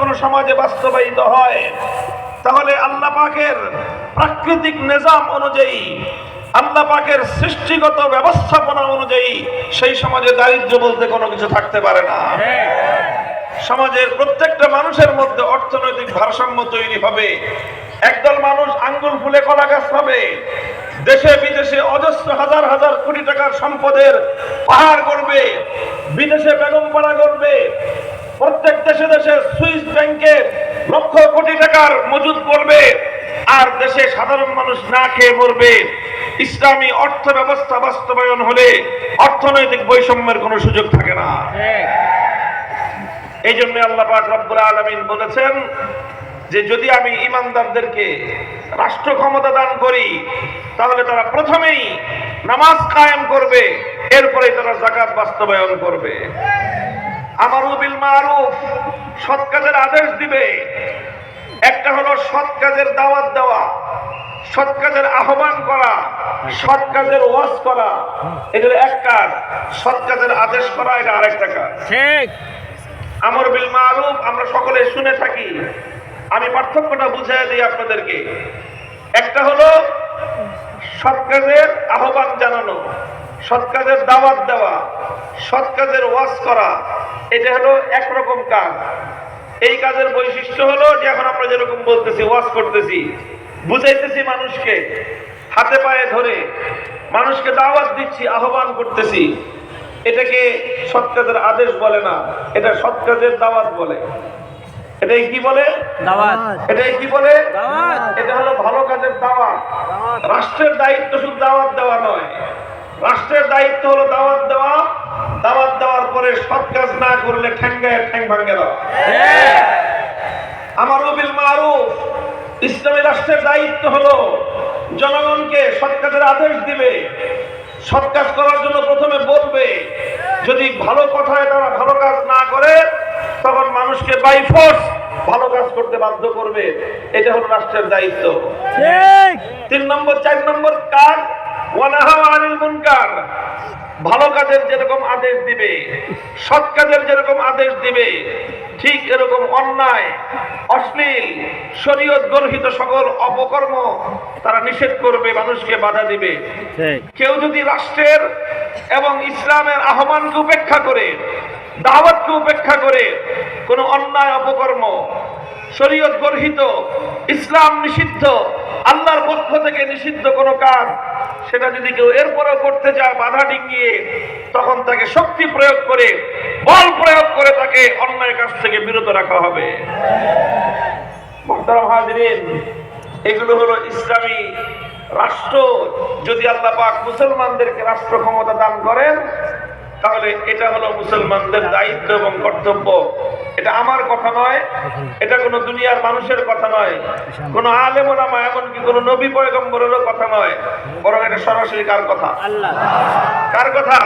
কোনো সমাজে বাস্তবায়িত হয়, তাহলে আল্লাহ পাকের প্রাকৃতিক নিজাম অনুযায়ী, আল্লাহ পাকের সৃষ্টিগত ব্যবস্থাপনা অনুযায়ী সেই সমাজে দারিদ্র্য বলতে কোনো কিছু থাকতে পারে না। সমাজের প্রত্যেকটা মানুষের মধ্যে অর্থনৈতিক ভারসাম্য তৈরি হবে, একদল মানুষ আঙ্গুল ফুলে কলা গাছ হবে দেশে বিদেশে অজস্র হাজার হাজার কোটি টাকার সম্পদের পাহাড় করবে বিদেশে বেগম পাড়া করবে প্রত্যেক দেশে দেশে সুইস ব্যাংকে লক্ষ কোটি টাকার মজুদ করবে আর দেশে সাধারণ মানুষ না খেয়ে মরবে। ইসলামী অর্থ ব্যবস্থা বাস্তবায়ন হলে অর্থনৈতিক বৈষম্যের কোনো সুযোগ থাকে না। এই জন্য আল্লাহ পাক রব্বুল আলামিন বলেছেন যে, যদি আমি ইমানদারদেরকে রাষ্ট্র ক্ষমতা দান করি, তাহলে তারা প্রথমেই নামাজ কায়েম করবে এরপরে তারা জাকাত বাস্তবায়ন করবে। আমার বিল মারুফ সৎ কাজের আদেশ দিবে। একটা হলো সৎ কাজের দাওয়াত দেওয়া সৎ কাজের আহ্বান করা সৎ কাজের ওয়াজ করা। এগুলো এক কাজ সৎ কাজের আদেশ করা এটা আরেকটা কাজ। ঠিক। আমর বিল মারুফ আমরা সকলে শুনে থাকি। আমি পার্থক্যটা বুঝিয়ে দিই আপনাদেরকে। একটা হলো সৎ কাজের আহ্বান জানানো সৎ কাজের দাওয়াত দেওয়া সৎ কাজের ওয়াজ করা এটা হলো একরকম কাজ। এই কাজের বৈশিষ্ট্য হলো যে এখন আমরা যেরকম বলতেছি ওয়াজ করতেছি বুঝাইতেছি মানুষকে হাতে পায়ে ধরে মানুষকে দাওয়াত দিচ্ছি আহ্বান করতেছি। এটাকে সৎ কাজের আদেশ বলে না এটা সৎ কাজের দাওয়াত বলে। এটাই কি বলে? দাওয়াত। এটাই কি বলে? দাওয়াত। এটা হলো ভালো কাজের দাওয়াত। রাষ্ট্রের দায়িত্ব শুধু দাওয়াত দেওয়া নয়। রাষ্ট্রের দায়িত্ব হলো দাওয়াত দেওয়া। দাওয়াত দেওয়ার পরে সৎ কাজ না করলে ঠ্যাঙ্গায় ঠ্যাং ভাঙ্গে দেওয়া। আমার বিল মারুফ ইসলামী রাষ্ট্রের দায়িত্ব হলো জনগণকে সৎ কাজের আদেশ দিবে। সৎ কাজ করার জন্য প্রথমে বলবে যদি ভালো কথায় তারা ভালো কাজ না করে তখন মানুষকে বাই ফোর্স ভালো কাজ করতে বাধ্য করবে। এটা হলো রাষ্ট্রের দায়িত্ব। তিন নম্বর চার নম্বর কাজ ভালো কাজের যেরকম আদেশ দিবে সৎ কাজের যেরকম আদেশ দিবে ঠিক এরকম অন্যায় অশ্লীল শরীয়ত গর্হিত সকল অপকর্ম তারা নিষেধ করবে মানুষকে বাধা দিবে। কেউ যদি রাষ্ট্রের এবং ইসলামের আহ্বানকে উপেক্ষা করে দাওয়াতকে উপেক্ষা করে কোনো অন্যায় অপকর্ম শরীয়ত গর্হিত ইসলাম নিষিদ্ধ আল্লাহর পক্ষ থেকে নিষিদ্ধ কোনো কাজ, সেটা যদি কেউ এরপরেও করতে চায় বাধা ডিঙ্গিয়ে তখন তাকে শক্তি প্রয়োগ করে, বল প্রয়োগ করে তাকে অন্যায় কাজ থেকে বিরত রাখা হবে। এগুলো হলো ইসলামী রাষ্ট্র। যদি আল্লাহ পাক মুসলমানদেরকে রাষ্ট্র ক্ষমতা দান করেন তাহলে এটা হলো মুসলমানদের দায়িত্ব এবং কর্তব্য এটা আমার কথা নয় এটা কোনো দুনিয়ার মানুষের কথা নয় কোনো আলেম ওলামা এমনকি কোনো নবী পয়গম্বরেরও কথা নয় বরং এটা সরাসরি কার কথা আল্লাহ কার কথা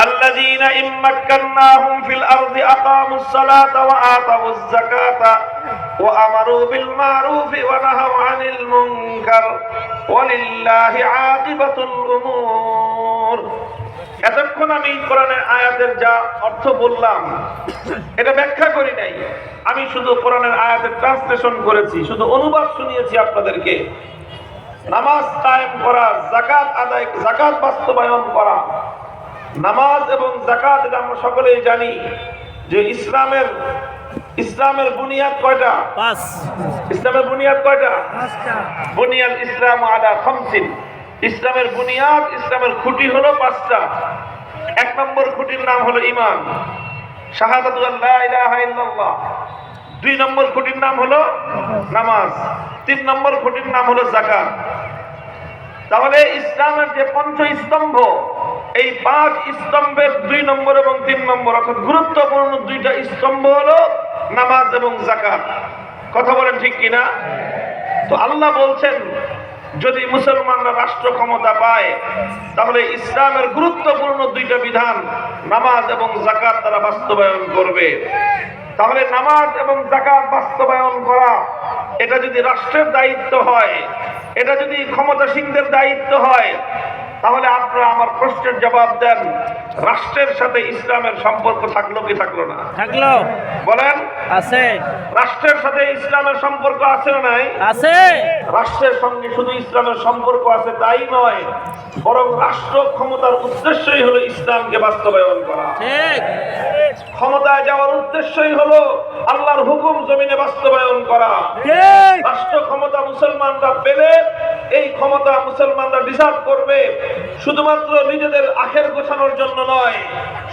الذين إن مكناهم في الأرض أقاموا الصلاة وآتوا الزكاة وأمروا بالمعروف ونهوا عن المنكر ولله عاقبة الأمور এতক্ষণ আমি কোরআনের আয়াতের যা অর্থ বললাম এটা ব্যাখ্যা করি নাই। আমি শুধু কোরআনের আয়াতের ট্রান্সলেশন করেছি শুধু অনুবাদ শুনিয়েছি আপনাদেরকে। নামাজ কায়েম করা জাকাত আদায় জাকাত বাস্তবায়ন করা। নামাজ এবং জাকাত এটা আমরা সকলেই জানি যে ইসলামের ইসলামের বুনিয়াদ কয়টা? পাঁচ। ইসলামের বুনিয়াদ কয়টা? বুনিয়াদ ইসলাম আলা খামসিন। ইসলামের বুনিয়াদ ইসলামের খুঁটি হলো পাঁচটা। এক নম্বর খুঁটির নাম হলো ইমান শাহাদাতু আল্লাহ ইলাহা ইল্লাল্লাহ। দুই নম্বর খুঁটির নাম হলো নামাজ। তিন নম্বর খুঁটির নাম হলো জাকাত তাহলে ইসলামের যে পঞ্চ স্তম্ভ এই পাঁচ স্তম্ভের দুই নম্বর এবং তিন নম্বর, অর্থাৎ গুরুত্বপূর্ণ দুইটা স্তম্ভ হলো নামাজ এবং জাকাত কথা বলেন ঠিক কিনা? তো আল্লাহ বলছেন যদি মুসলমানরা রাষ্ট্র ক্ষমতা পায়, তাহলে ইসলামের গুরুত্বপূর্ণ দুইটা বিধান, নামাজ এবং জাকাত তারা বাস্তবায়ন করবে। তাহলে নামাজ এবং জাকাত বাস্তবায়ন করা, এটা যদি রাষ্ট্রের দায়িত্ব হয়, এটা যদি ক্ষমতাসীনদের দায়িত্ব হয় তাহলে আপনারা আমার প্রশ্নের জবাব দেন রাষ্ট্রের সাথে ইসলামের সম্পর্ক থাকল কি থাকল না? থাকল। বলেন আছে। রাষ্ট্রের সাথে ইসলামের সম্পর্ক আছে না নাই? আছে। রাষ্ট্রের সঙ্গে শুধু ইসলামের সম্পর্ক আছে তাই নয় বরং রাষ্ট্র ক্ষমতার উদ্দেশ্যই হলো ইসলামকে বাস্তবায়ন করা। ঠিক। ক্ষমতায় যাওয়ার উদ্দেশ্যই হলো আল্লাহর হুকুম জমিনে বাস্তবায়ন করা। ঠিক। রাষ্ট্র ক্ষমতা মুসলমানরা পেলে এই ক্ষমতা মুসলমানরা ডিসার্ভ করবে। শুধুমাত্র নিজেদের আখের গোছানোর জন্য নয়,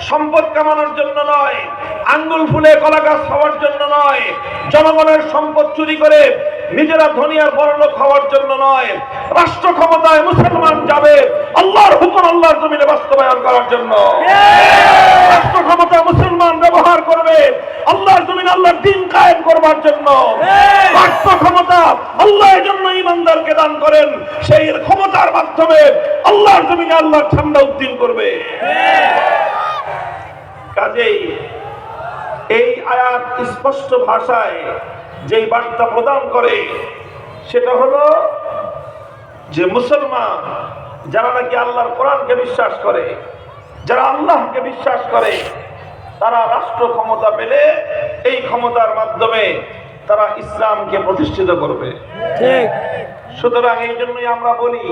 সম্পদ কামানোর জন্য নয়, আঙ্গুল ফুলে কলা গাছ হওয়ার জন্য নয়, জনগণের সম্পদ চুরি করে নিজেরা ধনী আর বড় লোক হওয়ার জন্য নয়, রাষ্ট্র ক্ষমতায় মুসলমান যাবে, আল্লাহর হুকুম আল্লাহর জমিনে বাস্তবায়ন করার জন্য। রাষ্ট্র ক্ষমতা মুসলমান ব্যবহার করবে, আল্লাহর জমিন আল্লাহর দিন কায়েম করবার জন্য। রাষ্ট্র ক্ষমতা আল্লাহর জন্য ইমানদারকে দান করেন, সেই ক্ষমতার মাধ্যমে আল্লাহর জমিনে আল্লাহর ঠান্ডা উদ্দিন করবে। কাজেই এই আয়াত স্পষ্ট ভাষায় যেই বার্তা প্রদান করে সেটা হলো যে মুসলমান যারা নাকি আল্লাহর কোরআনকে বিশ্বাস করে যারা আল্লাহকে বিশ্বাস করে তারা রাষ্ট্র ক্ষমতা পেলে এই ক্ষমতার মাধ্যমে তারা ইসলামকে প্রতিষ্ঠিত করবে। ঠিক। সুতরাং এই জন্যই আমরা বলি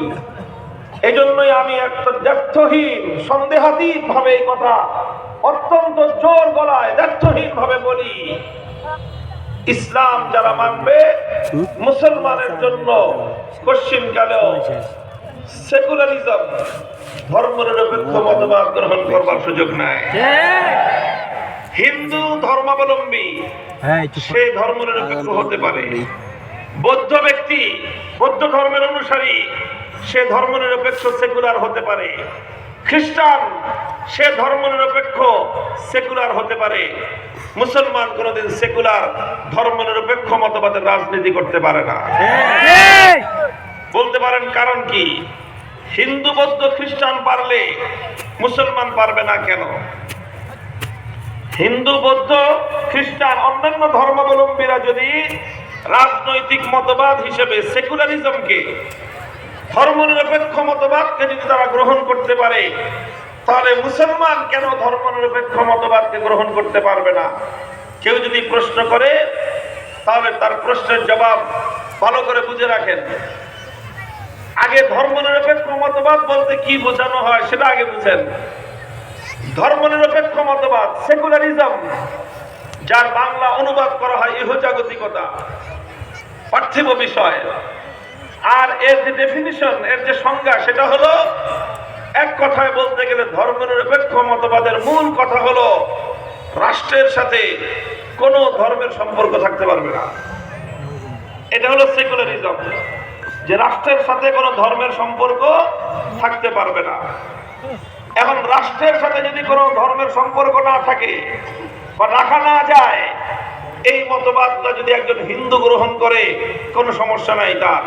এই জন্যই আমি একটা দ্ব্যর্থহীন সন্দেহাতীত ভাবে এই কথা অত্যন্ত জোর গলায় দ্ব্যর্থহীন ভাবে বলি। ইসলাম যারা মানবে মুসলমানের জন্য পশ্চিম কালেও সেকুলারিজম ধর্মনিরপেক্ষ মতবাদ গ্রহণ করবার সুযোগ নাই। হিন্দু ধর্মাবলম্বী হ্যাঁ ধর্ম ধর্মনিরপেক্ষ হতে পারে। বৌদ্ধ ব্যক্তি বৌদ্ধ ধর্মের অনুসারী সে ধর্মনিরপেক্ষ সেকুলার হতে পারে। খ্রিস্টান, সে ধর্মনিরপেক্ষ সেকুলার হতে পারে। মুসলমান কোনোদিন সেকুলার, ধর্মনিরপেক্ষ মতবাদের রাজনীতি করতে পারে না। বলতে পারেন কারণ কি? হিন্দু, বৌদ্ধ, খ্রিস্টান পারলে মুসলমান পারবে না কেন? হিন্দু, বৌদ্ধ, খ্রিস্টান, অন্যান্য ধর্মাবলম্বীরা যদি রাজনৈতিক মতবাদ হিসেবে সেকুলারিজমকে ধর্মনিরপেক্ষ মতবাদকে যদি তারা গ্রহণ করতে পারে, তাহলে মুসলমান কেন ধর্মনিরপেক্ষ মতবাদকে গ্রহণ করতে পারবে না? কেউ যদি প্রশ্ন করে, তাহলে তার প্রশ্নের জবাব ভালো করে বুঝে রাখেন। আগে ধর্মনিরপেক্ষ মতবাদ বলতে কি বোঝানো হয় সেটা আগে বুঝেন। ধর্মনিরপেক্ষ মতবাদ, সেকুলারিজম, যার বাংলা অনুবাদ করা হয় ইহজাগতিকতা, পার্থিব বিষয়। আর এর যে ডেফিনিশন এর যে সংজ্ঞা, সেটা হলো, এক কথায় বলতে গেলে ধর্মনিরপেক্ষ মতবাদের মূল কথা হলো, রাষ্ট্রের সাথে কোনো ধর্মের সম্পর্ক থাকতে পারবে না। এটা হলো সেকুলারিজম যে রাষ্ট্রের সাথে কোনো ধর্মের সম্পর্ক থাকতে পারবে না। এখন রাষ্ট্রের সাথে যদি কোনো ধর্মের সম্পর্ক না থাকে বা রাখা না যায়, এই মতবাদটা যদি একজন হিন্দু গ্রহণ করে, কোনো সমস্যা নাই তার।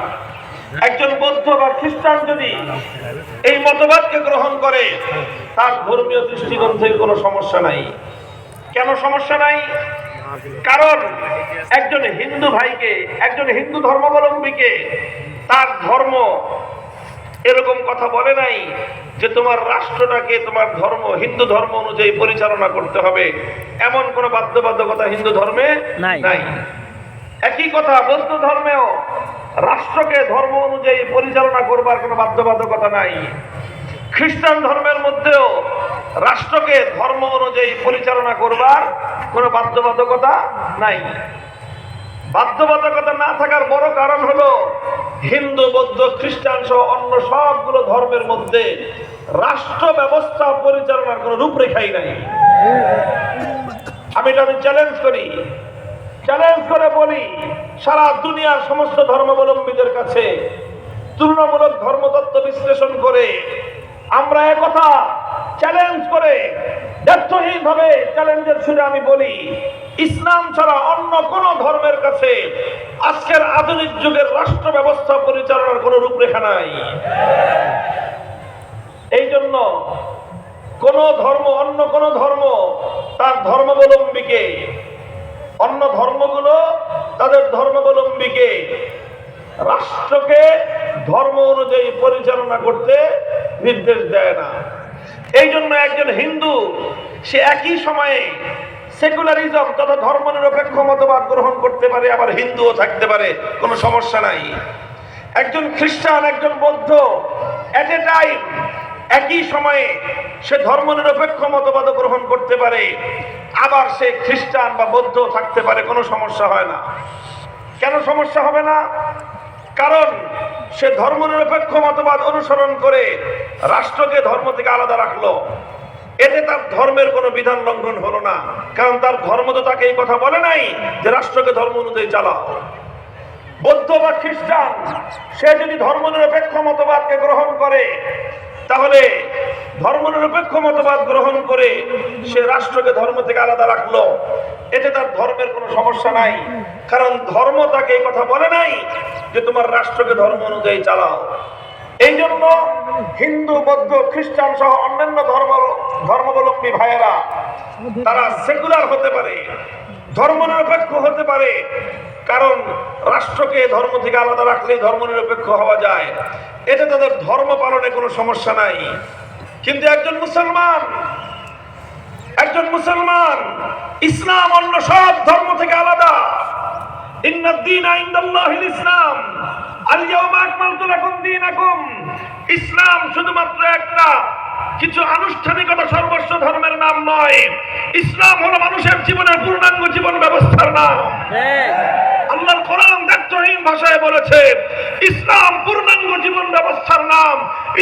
একজন বৌদ্ধ বা খ্রিস্টান যদি এই মতবাদকে গ্রহণ করে তার ধর্মীয় দৃষ্টিকোণ থেকে কোনো সমস্যা নাই। কেন সমস্যা নাই? কারণ একজন হিন্দু ভাইকে একজন হিন্দু ধর্মাবলম্বীকে তার ধর্ম এরকম কথা বলে নাই যে তোমার রাষ্ট্রটাকে তোমার ধর্ম হিন্দু ধর্ম অনুযায়ী পরিচালনা করতে হবে। এমন কোনো বাধ্যবাধকতা হিন্দু ধর্মে নাই। নাই। একই কথা বৌদ্ধ ধর্মেও রাষ্ট্রকে ধর্ম অনুযায়ী পরিচালনা করবার কোনো বাধ্যবাধকতা নাই। খ্রিস্টান ধর্মের মধ্যেও রাষ্ট্রকে ধর্ম অনুযায়ী পরিচালনা করবার কোনো বাধ্যবাধকতা নাই। বাধ্যবাধকতা না থাকার বড় কারণ হলো হিন্দু, বৌদ্ধ, খ্রিস্টান সহ অন্য সবগুলো ধর্মের মধ্যে রাষ্ট্র ব্যবস্থা পরিচালনার কোনো রূপরেখাই নাই। আমি এটা আমি চ্যালেঞ্জ করি। চ্যালেঞ্জ করে বলি, সারা দুনিয়ার সমস্ত ধর্মাবলম্বীদের কাছে তুলনামূলক ধর্মতত্ত্ব বিশ্লেষণ করে আমরা একথা চ্যালেঞ্জ করে ব্যর্থহীন ভাবে চ্যালেঞ্জের সুরে আমি বলি, ইসলাম ছাড়া অন্য কোন ধর্মের কাছে আজকের আধুনিক যুগের রাষ্ট্র ব্যবস্থা পরিচালনার কোনো রূপরেখা নাই। এই জন্য কোন ধর্ম অন্য কোন ধর্ম তার ধর্মাবলম্বীকে অন্য ধর্মগুলো তাদের ধর্মাবলম্বীকে, রাষ্ট্রকে ধর্ম অনুযায়ী পরিচালনা করতে নির্দেশ দেয় না। এই জন্য একজন হিন্দু, সে একই সময়ে সেকুলারিজম তথা ধর্মনিরপেক্ষ মতবাদ গ্রহণ করতে পারে, আবার হিন্দুও থাকতে পারে, কোনো সমস্যা নাই। একজন খ্রিস্টান, একজন বৌদ্ধ এট এ টাইম একই সময়ে সে ধর্ম নিরপেক্ষ মতবাদ গ্রহণ করতে পারে। আবার সে খ্রিস্টান বা বৌদ্ধ থাকতে পারে, কোনো সমস্যা হয় না। কেন সমস্যা হবে না? কারণ সে ধর্মনিরপেক্ষ মতবাদ অনুসরণ করে রাষ্ট্রকে ধর্ম থেকে আলাদা রাখল। এতে তার ধর্মের কোনো বিধান লঙ্ঘন হলো না। কারণ তার ধর্ম তো তাকে এই কথা বলে নাই যে রাষ্ট্রকে ধর্ম অনুযায়ী চালাও। বৌদ্ধ বা খ্রিস্টান, সে যদি ধর্মনিরপেক্ষ মতবাদকে গ্রহণ করে তাহলে ধর্ম নিরপেক্ষ মতবাদ গ্রহণ করে সে রাষ্ট্রকে ধর্ম থেকে আলাদা রাখল। এতে তার ধর্মের কোনো সমস্যা নাই। কারণ ধর্ম তাকে এই কথা বলে নাই যে তোমার রাষ্ট্রকে ধর্ম অনুযায়ী চালাও। এই জন্য হিন্দু, বৌদ্ধ, খ্রিস্টান সহ অন্যান্য ধর্ম ধর্মাবলম্বী ভাইয়েরা, তারা সেকুলার হতে পারে। ধর্মনিরপেক্ষ হতে পারে। কারণ রাষ্ট্রকে ধর্ম থেকে আলাদা রাখলেই ধর্মনিরপেক্ষ হওয়া যায়। এতে তাদের ধর্ম পালনে কোনো সমস্যা নাই। কিন্তু একজন মুসলমান একজন মুসলমান, ইসলাম অন্য সব ধর্ম থেকে আলাদা। ইসলাম। ইসলাম শুধুমাত্র একটা কিছু আনুষ্ঠানিকতা সর্বস্ব ধর্মের নাম নয়। ইসলাম হলো মানুষের জীবনের পূর্ণাঙ্গ জীবন ব্যবস্থার নাম। আল্লাহর কোরআন দায়িত্বহীন ভাষায় বলেছে, ইসলাম পূর্ণাঙ্গ জীবন ব্যবস্থার নাম।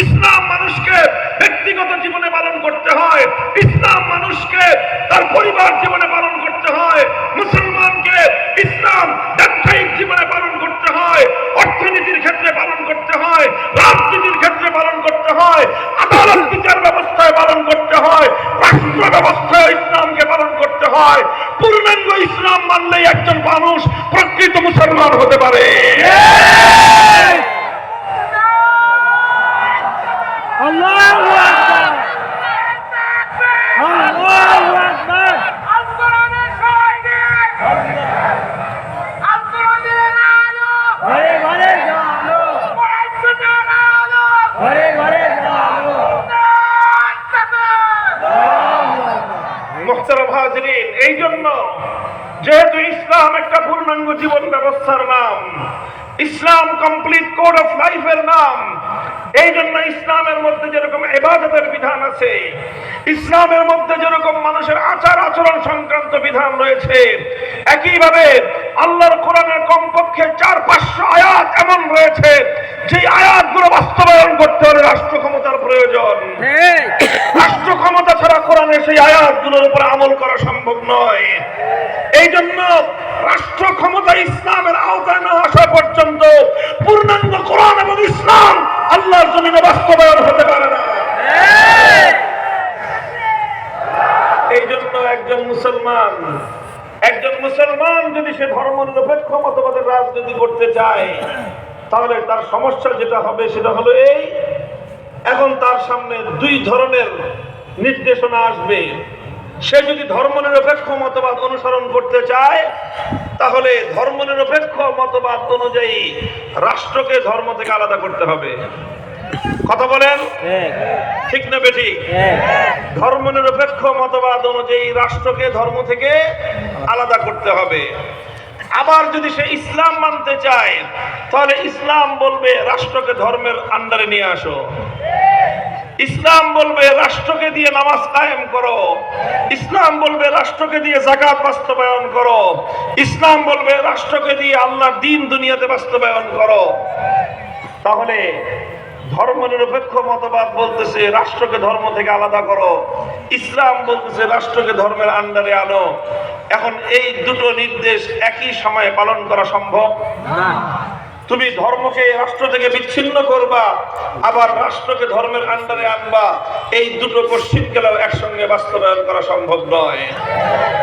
ইসলাম মানুষকে ব্যক্তিগত জীবনে পালন করতে হয়। ইসলাম মানুষকে তার পরিবার জীবনে পালন করতে হয়। মুসলমানকে ইসলাম ব্যবসায়িক জীবনে পালন করতে হয়, অর্থনীতির ক্ষেত্রে পালন করতে হয়, রাজনীতির ক্ষেত্রে পালন করতে হয়, আদালত বিচার ব্যবস্থায় পালন করতে হয়, রাষ্ট্র ব্যবস্থায় ইসলামকে পালন করতে হয়। পূর্ণাঙ্গ ইসলাম মানলেই একজন মানুষ প্রকৃত মুসলমান হতে পারে। আল্লাহু আকবার আল্লাহু আকবার আন্দোলনের শহীদ আন্দোলনের আলো ঘরে ঘরে জানো পড়াশোনার আলো ঘরে ঘরে জানো মোহতারাম হাজরিন এই জন্য যেহেতু ইসলাম একটা পূর্ণাঙ্গ জীবন ব্যবস্থার নাম, ইসলাম কমপ্লিট কোড অফ লাইফের নাম এই জন্য ইসলামের মধ্যে যেরকম এবাদতের বিধান আছে, ইসলামের মধ্যে যেরকম মানুষের আচার আচরণ সংক্রান্ত বিধান রয়েছে, একইভাবে আল্লাহর কোরআনের কমপক্ষে চার পাঁচশো আয়াত এমন রয়েছে যে আয়াতগুলো বাস্তবায়ন করতে হলে রাষ্ট্র ক্ষমতার প্রয়োজন। রাষ্ট্র ক্ষমতা ছাড়া কোরআনের সেই আয়াতগুলোর উপর আমল করা সম্ভব নয়। এই জন্য রাষ্ট্র ক্ষমতা ইসলামের আওতায় না আসা পর্যন্ত পূর্ণাঙ্গ কোরআন এবং ইসলাম আল্লাহর জমিনে বাস্তবায়ন হতে পারে না। এই জন্য একজন মুসলমান একজন মুসলমান যদি সে ধর্ম নিরপেক্ষ মতবাদের রাজনীতি করতে চায় তাহলে তার সমস্যা যেটা হবে সেটা হলো এই, এখন তার সামনে দুই ধরনের নির্দেশনা আসবে। সে যদি ধর্মনিরপেক্ষ মতবাদ অনুসরণ করতে চায়, তাহলে ধর্মনিরপেক্ষ মতবাদ অনুযায়ী রাষ্ট্রকে ধর্ম থেকে আলাদা করতে হবে। কথা বলেন? ঠিক না বেঠিক? ধর্মনিরপেক্ষ মতবাদ অনুযায়ী রাষ্ট্রকে ধর্ম থেকে আলাদা করতে হবে। আবার যদি সে ইসলাম মানতে চায়, তাহলে ইসলাম বলবে, রাষ্ট্রকে ধর্মের আন্ডারে নিয়ে আসো। ইসলাম বলবে, রাষ্ট্রকে দিয়ে নামাজ কায়েম করো। ইসলাম বলবে, রাষ্ট্রকে দিয়ে জাকাত বাস্তবায়ন করো। ইসলাম বলবে, রাষ্ট্রকে দিয়ে আল্লাহর দিন দুনিয়াতে বাস্তবায়ন করো। তাহলে ধর্মনিরপেক্ষ মতবাদ বলতেছে রাষ্ট্রকে ধর্ম থেকে আলাদা করো। ইসলাম বলতেছে রাষ্ট্রকে ধর্মের আন্ডারে আনো। এখন এই দুটো নির্দেশ একই সময়ে পালন করা সম্ভব? তুমি ধর্মকে রাষ্ট্র থেকে বিচ্ছিন্ন করবা আবার রাষ্ট্রকে ধর্মের আন্ডারে আনবা। এই দুটো কোশ্চিন গেলেও একসঙ্গে বাস্তবায়ন করা সম্ভব নয়।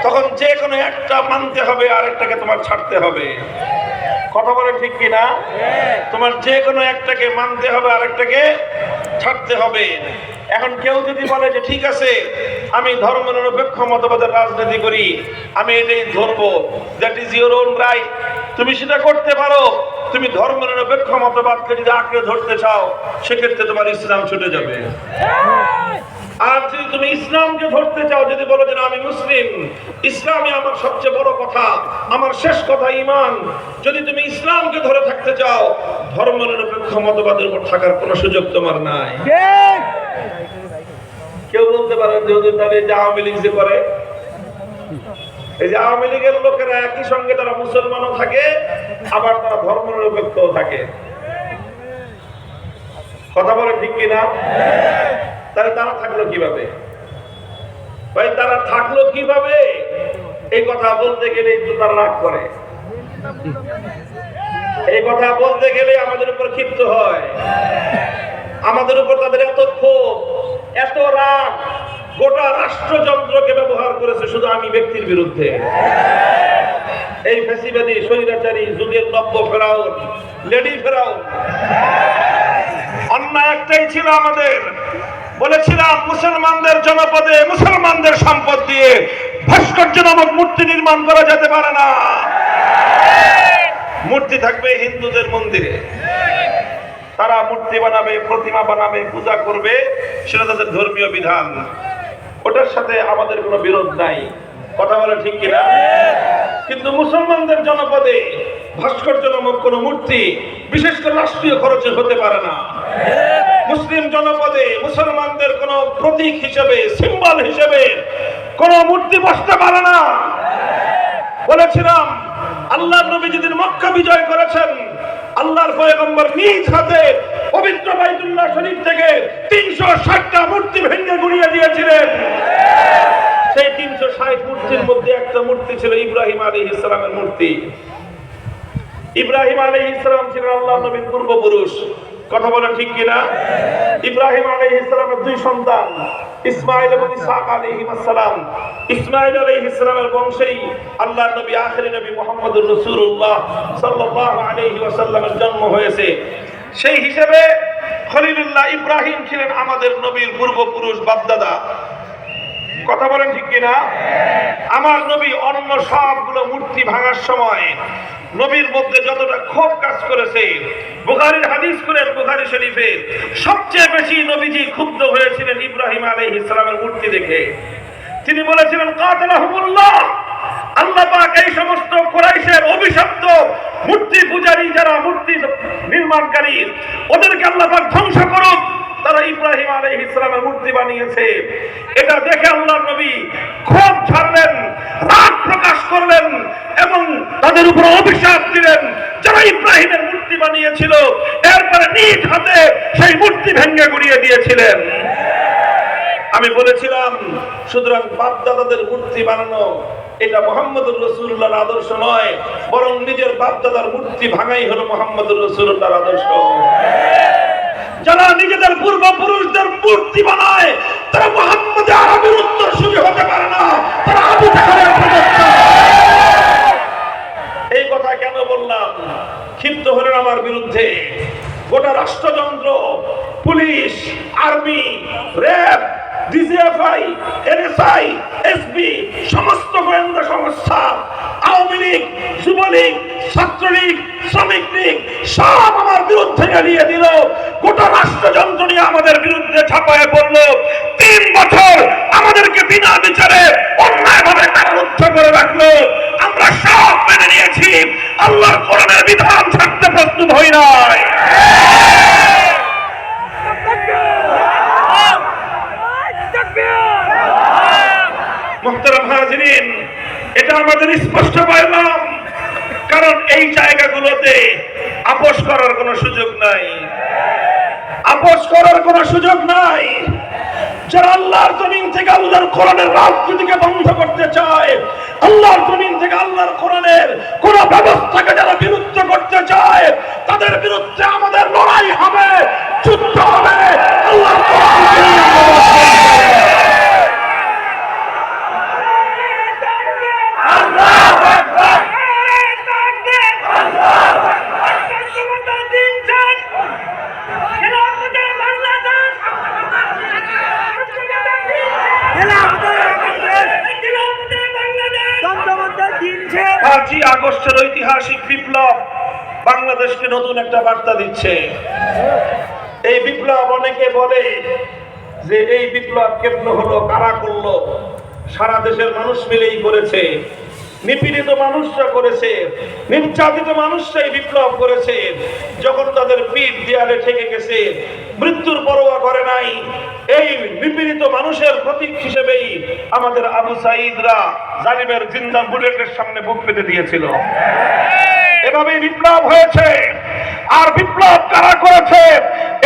তখন যে কোনো একটা মানতে হবে আরেকটাকে তোমার ছাড়তে হবে। কথা বলে ঠিক কি না তোমার যে কোনো একটাকে মানতে হবে আরেকটাকে ছাড়তে হবে। এখন কেউ যদি বলে যে ঠিক আছে আমি ধর্ম নিরপেক্ষ মতবাদের রাজনীতি করি আমি এটাই ধরবো। That is your own right তুমি সেটা করতে পারো। তুমি ধর্ম নিরপেক্ষ মতবাদকে যদি আঁকড়ে ধরতে চাও সেক্ষেত্রে তোমার ইসলাম ছুটে যাবে। আর যদি তুমি ইসলামকে ধরতে চাও যদি বলো যে আমি মুসলিম ইসলামই আমার সবচেয়ে বড় কথা আমার শেষ কথা ইমান যদি তুমি ইসলামকে ধরে থাকতে চাও ধর্ম নিরপেক্ষ মতবাদের উপর থাকার কোনো সুযোগ তোমার নাই। কেউ বলতে পারেন যে হুজুর তাহলে যে আওয়ামী লীগ যে করে এই যে আওয়ামী লীগের লোকেরা একই সঙ্গে তারা মুসলমানও থাকে আবার তারা ধর্ম নিরপেক্ষও থাকে। কথা বলে ঠিক কিনা? তাহলে তারা থাকল কীভাবে? ভাই, তারা থাকল কীভাবে? এই কথা বলতে গেলে একটু তারা রাগ করে। এই কথা বলতে গেলে আমাদের উপর ক্ষিপ্ত হয়। আমাদের উপর তাদের এত ক্ষোভ, এত রাগ। গোটা রাষ্ট্রযন্ত্রকে ব্যবহার করেছে শুধু আমি ব্যক্তির বিরুদ্ধে। এই ফেসিবাদী স্বৈরাচারী, যুগের নব্য ফেরাউন, লেডি ফেরাউন। অন্যায় একটাই ছিল আমাদের। বলেছিলাম, মুসলমানদের জনপদে মুসলমানদের সম্পদ দিয়ে ভাস্কর্য নামক মূর্তি নির্মাণ করা যেতে পারে না। মূর্তি থাকবে হিন্দুদের মন্দিরে। তারা মূর্তি বানাবে, প্রতিমা বানাবে, পূজা করবে, সেটা তাদের ধর্মীয় বিধান। ওটার সাথে আমাদের কোনো বিরোধ নাই। কথা বলে ঠিক কিনা? কিন্তু মুসলমানদের জনপদে ভাস্কর্য নামক কোন মূর্তি বিশেষ করে রাষ্ট্রীয় খরচে হতে পারে না। মুসলিম জনপদে মুসলমানদের কোন প্রতীক হিসেবে, সিম্বল হিসেবে কোন মূর্তি বসতে পারে না। বলেছিলাম, আল্লাহ নবী যেদিন মক্কা বিজয় করেছেন, আল্লাহর পয়গম্বর নিজ হাতে পবিত্র বাইতুল্লাহ শরীফ থেকে তিনশো ষাটটা মূর্তি ভেঙে গুড়িয়ে দিয়েছিলেন। সেই তিনশো ষাট মূর্তির মধ্যে একটা মূর্তি ছিল ইব্রাহিম আলী ইসলামের মূর্তি। ইব্রাহিম আলী ইসলাম ছিলেন আল্লাহ নবীর পূর্বপুরুষ। কথা বলেন ঠিক কিনা? ইব্রাহিম আলী দুই সন্তান, ইসমাইল এবং ইসহাক আসসালাম। ইসমাইল সালামের বংশেই আল্লাহর নবী, আখেরি নবী মুহাম্মদুর রাসূলুল্লাহ সাল্লাল্লাহু আলাইহি ওয়াসাল্লামের জন্ম হয়েছে। সেই হিসেবে খলিলুল্লাহ ইব্রাহিম ছিলেন আমাদের নবীর পূর্বপুরুষ বাপদাদা। কথা বলেন ঠিক কিনা? আমার নবী অন্য সবগুলো মূর্তি ভাঙার সময় নবীর মধ্যে যতটা ক্ষোভ কাজ করেছে, বুখারীর হাদিস করেন বুখারী শরীফে সবচেয়ে বেশি নবীজি ক্ষুব্ধ হয়েছিলেন ইব্রাহিম আলাইহিস ইসলামের মূর্তি দেখে। তিনি বলেছিলেন, কাতালাহুমুল্লাহ! আল্লাহ পাক এই সমস্ত কোরাইশের অভিশপ্ত মূর্তি পূজারী যারা মূর্তি নির্মাণকারী, ওদেরকে আল্লাহ পাক ধ্বংস করুক। তারা ইব্রাহিম আলাইহিস ইসলামের মূর্তি বানিয়েছে। এটা দেখে আল্লাহ নবী ছাড়লেন, রাগ প্রকাশ করলেন এবং তাদের উপর অভিশাপ দিলেন। যারা ইব্রাহিমের মূর্তি বানিয়েছিল, এরপরে নিজ হাতে সেই মূর্তি গুড়িয়ে দিয়েছিলেন। আমি বলেছিলাম, সুতরাং বাপ দাদাদের মূর্তি বানানো এটা মোহাম্মদুর রসুল্লাহর আদর্শ নয়, বরং নিজের বাপ দাদার মূর্তি ভাঙাই হলো মোহাম্মদুর রসুল্লাহর আদর্শ। যারা নিজেদের পূর্বপুরুষদের মূর্তি বানায়, তারা মোহাম্মদ আরবের উত্তর সুবি হতে পারে না। তারা আবু প্রবক্তা। এই কথা কেন বললাম? ক্ষিপ্ত হলেন আমার বিরুদ্ধে। গোটা রাষ্ট্রযন্ত্র, police, army, RAB DGFI, NSI, SB, সমস্ত গোয়েন্দা সংস্থা, আওয়ামী লীগ, যুবলীগ, ছাত্রলীগ, শ্রমিক লীগ, সব আমার বিরুদ্ধে জ্বালিয়ে দিল। গোটা রাষ্ট্রযন্ত্র নিয়ে আমাদের বিরুদ্ধে ছাপায় পড়ল। তিন বছর আমাদেরকে বিনা বিচারে অন্যায়ভাবে কারারুদ্ধ করে রাখল। আমরা সব মেনে নিয়েছি। আল্লাহর কোরআনের বিধান ছাড়তে প্রস্তুত হই নাই। মোহতারাম এটা আমাদের স্পষ্ট পাইলাম। কারণ এই জায়গাগুলোতে আপোষ করার কোনো সুযোগ নাই। আপোষ করার কোনো সুযোগ নাই। যারা আল্লাহর জমিন থেকে আল্লাহর কোরআনের রাজনীতিকে বন্ধ করতে চায়, আল্লাহর জমিন থেকে আল্লাহর কোরআনের কোন ব্যবস্থাকে যারা বিরুদ্ধ করতে চায়, তাদের বিরুদ্ধে আমাদের লড়াই হবে, যুদ্ধ হবে। আল্লাহর কোরআনকে পাঁচই আগস্টের ঐতিহাসিক বিপ্লব বাংলাদেশকে নতুন একটা বার্তা দিচ্ছে। এই বিপ্লব অনেকে বলে যে এই বিপ্লব কেমন হলো, কারা করল? সারা দেশের মানুষ মিলেই করেছে। নিপীড়িত মানুষরা করেছে, নির্যাতিত মানুষরাই বিপ্লব করেছে। যখন তাদের পিঠ দেয়ালে ঠেকে গেছে, মৃত্যুর পরোয়া করে নাই। এই নিপীড়িত মানুষের প্রতীক হিসেবেই আমাদের আবু সাইদরা জালিমের জিন্দা বুলেটের সামনে বুক পেতে দিয়েছিল। এভাবে বিপ্লব হয়েছে। আর বিপ্লব কারা করেছে?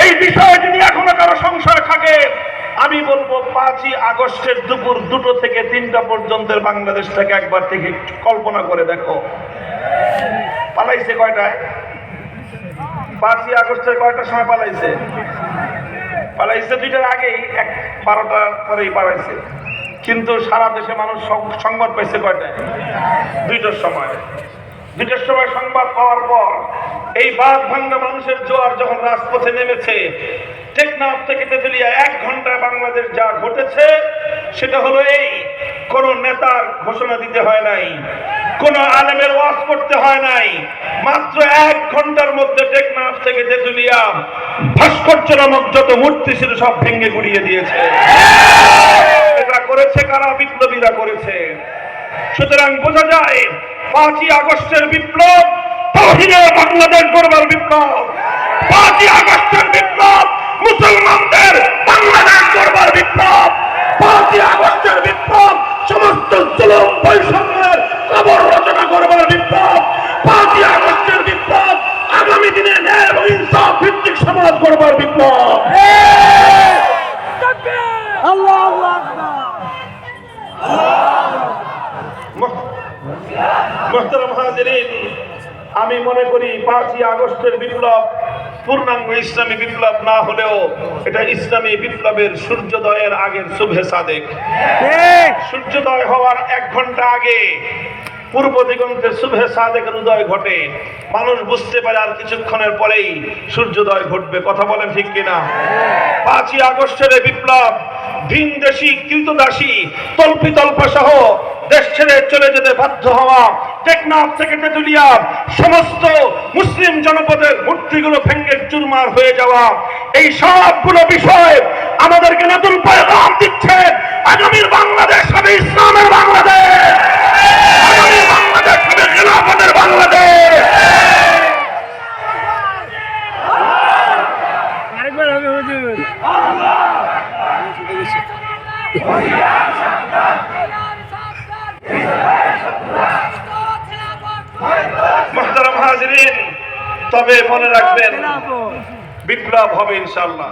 এই বিষয়ে যদি এখনও কারও সংশয় থাকে। আমি বলব পাঁচই আগস্টের দুপুর দুটো থেকে তিনটা পর্যন্তের বাংলাদেশ থেকে একবার থেকে কল্পনা করে দেখো। পালাইছে কয়টায়? পাঁচই আগস্টের কয়টার সময় পালাইছে? পালাইছে দুইটার আগেই, এক বারোটার পরেই পালাইছে। কিন্তু সারা দেশে মানুষ সংবাদ পাইছে কয়টায়? দুইটার সময়। দুইটার সময় সংবাদ পাওয়ার পর এই বাদ ভাঙ্গা মানুষের জোয়ার যখন রাজপথে নেমেছে, টেকনাফ থেকে তেতুলিয়া এক ঘন্টায় বাংলাদেশ যা ঘটেছে, সেটা হলো এই, কোন নেতার ঘোষণা দিতে হয় নাই, কোন আলেমের ওয়াজ করতে হয় নাই, মাত্র এক ঘণ্টার মধ্যে টেকনাফ থেকে তেতুলিয়া ভাস্কর্য নামক যত মূর্তি ছিল সব ভেঙে গুড়িয়ে দিয়েছে। এটা করেছে কারা? বিপ্লবীরা করেছে। সুতরাং বোঝা যায়, পাঁচই আগস্টের বিপ্লব তহিদের বাংলাদেশ গড়বার বিপ্লব। পাঁচই আগস্টের বিপ্লব, মুসলমানদের বাংলাদেশ গড়বার বিপ্লব। পাঁচই আগস্টের বিপ্লব, সমস্ত জুলুম বৈষম্যের কবর রচনা করবার বিপ্লব পাঁচই আগস্টের বিপ্লব আগামী দিনে ন্যায় এবং ইনসাফ ভিত্তিক সমাজ গড়বার বিপ্লব আল্লাহু আকবার মোহতারাম হাজিরিন আমি মনে করি আগস্টের বিপ্লব পূর্ণাঙ্গ ইসলামী বিপ্লব না হলেও এটা ইসলামী বিপ্লবের সূর্যোদয়ের আগের শুভে সাদেক। সূর্যোদয় হওয়ার এক ঘণ্টা আগে পূর্ব দিগন্তে শুভে সাদেকের উদয় ঘটে। মানুষ বুঝতে পারে আর কিছুক্ষণের পরেই সূর্যোদয় ঘটবে। কথা বলেন ঠিক কিনা? পাঁচই আগস্টের বিপ্লব ভিনদেশি কৃতদাসী তল্পি তল্পা সহ দেশ ছেড়ে চলে যেতে বাধ্য হওয়া টেকনাফ থেকে তেতুলিয়া সমস্ত মুসলিম জনপদের মূর্তিগুলো ভেঙ্গে চুরমার হয়ে যাওয়া। এই সবগুলো বিষয় আমাদেরকে নতুন পয়গাম দিচ্ছে। আগামীর বাংলাদেশ হবে ইসলামের বাংলাদেশ। আগামীর বাংলাদেশ হবে খেলাফতের বাংলাদেশ হবে হুজুর মোহতারাম হাজিরিন তবে মনে রাখবেন বিপ্লব হবে ইনশাল্লাহ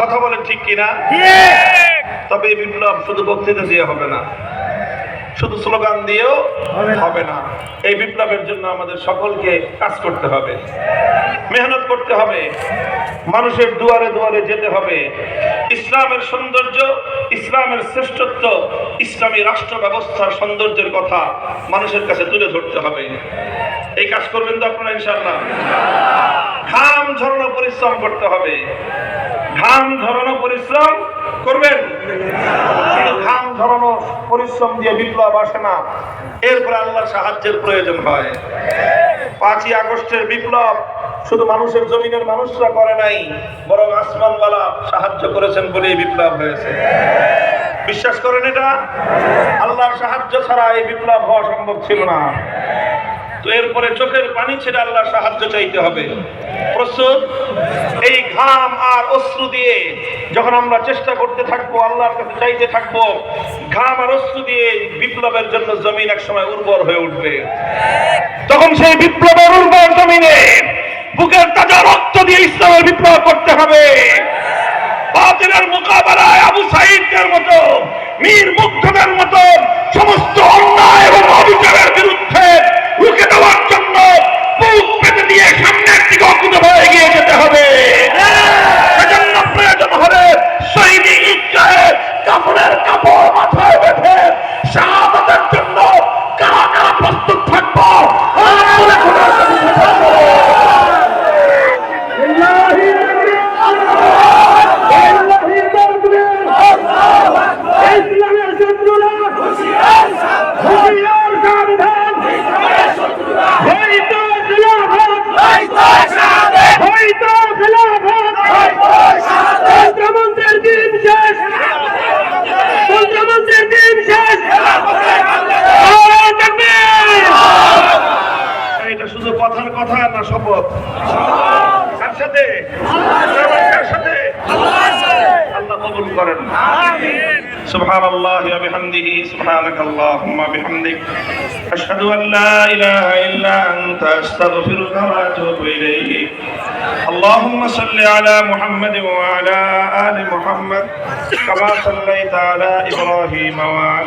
কথা বলে ঠিক কিনা? তবে বিপ্লব শুধু বক্তৃতা দিয়ে হবে না। শুধু স্লোগান দিয়েও হবে না। এই বিপ্লবের জন্য আমাদের সকলকে কাজ করতে হবে। মেহনত করতে হবে। মানুষের দুয়ারে দুয়ারে যেতে হবে। ইসলামের সৌন্দর্য ইসলামের শ্রেষ্ঠত্ব ইসলামী রাষ্ট্র ব্যবস্থার সৌন্দর্যের কথা মানুষের কাছে তুলে ধরতে হবে। এই কাজ করবেন তো আপনারা ইনশাল্লাহ ঘাম ঝরানো পরিশ্রম করতে হবে। ঘাম ঝরানো পরিশ্রম করবেন? ঝরানো পরিশ্রম দিয়ে বিপ্লব আসে না। এরপরে আল্লাহর সাহায্যের প্রয়োজন হয়। পাঁচই আগস্টের বিপ্লব শুধু মানুষের জমিনের মানুষরা করে নাই, বরং আসমানওয়ালা সাহায্য করেছেন বলেই বিপ্লব হয়েছে। বিশ্বাস করেন এটা? আল্লাহর সাহায্য ছাড়া এই বিপ্লব হওয়া সম্ভব ছিল না। তো এরপরে চোখের পানি ছেড়ে আল্লাহর সাহায্য চাইতে হবে। প্রস্তুত? এই ঘাম আর অশ্রু দিয়ে যখন আমরা চেষ্টা করতে থাকব, আল্লাহর কাছে চাইতে থাকব, ঘাম আর অশ্রু দিয়ে বিপ্লবের জন্য জমিন এক সময় উর্বর হয়ে উঠবে। তখন সেই বিপ্লবের উর্বর জমিনে বুকের তাজা রক্ত দিয়ে ইসলামের বিপ্লব করতে হবে। বাতিলের মোকাবেলায় আবু সাইদদের মতো, মীর মুগ্ধদের মতো, সমস্ত অন্যায় এবং অবিচারের বিরুদ্ধে রুখে দেওয়ার জন্য বুক দিয়ে সামনের দিকে অকুত হয়ে গিয়ে যেতে হবে। সেজন্য প্রয়োজন হবে সৈনিক ঈদগাহে কাপড়ের কাপড় মাথায় বেঁধে শাহাদাতের জন্য কারা কারা প্রস্তুত থাকব হাত তুলে খোদার কাছে উঠে যাব। ইসলামের শত্রুরা হুঁশিয়ার কার সাথে আল্লাহ কবুল করেন سبحان الله وبحمده سبحانك اللهم وبحمدك أشهد أن لا إله إلا أنت أستغفرك وأتوب إليك اللهم صل على محمد وعلى آل محمد كما صليت على إبراهيم وعلى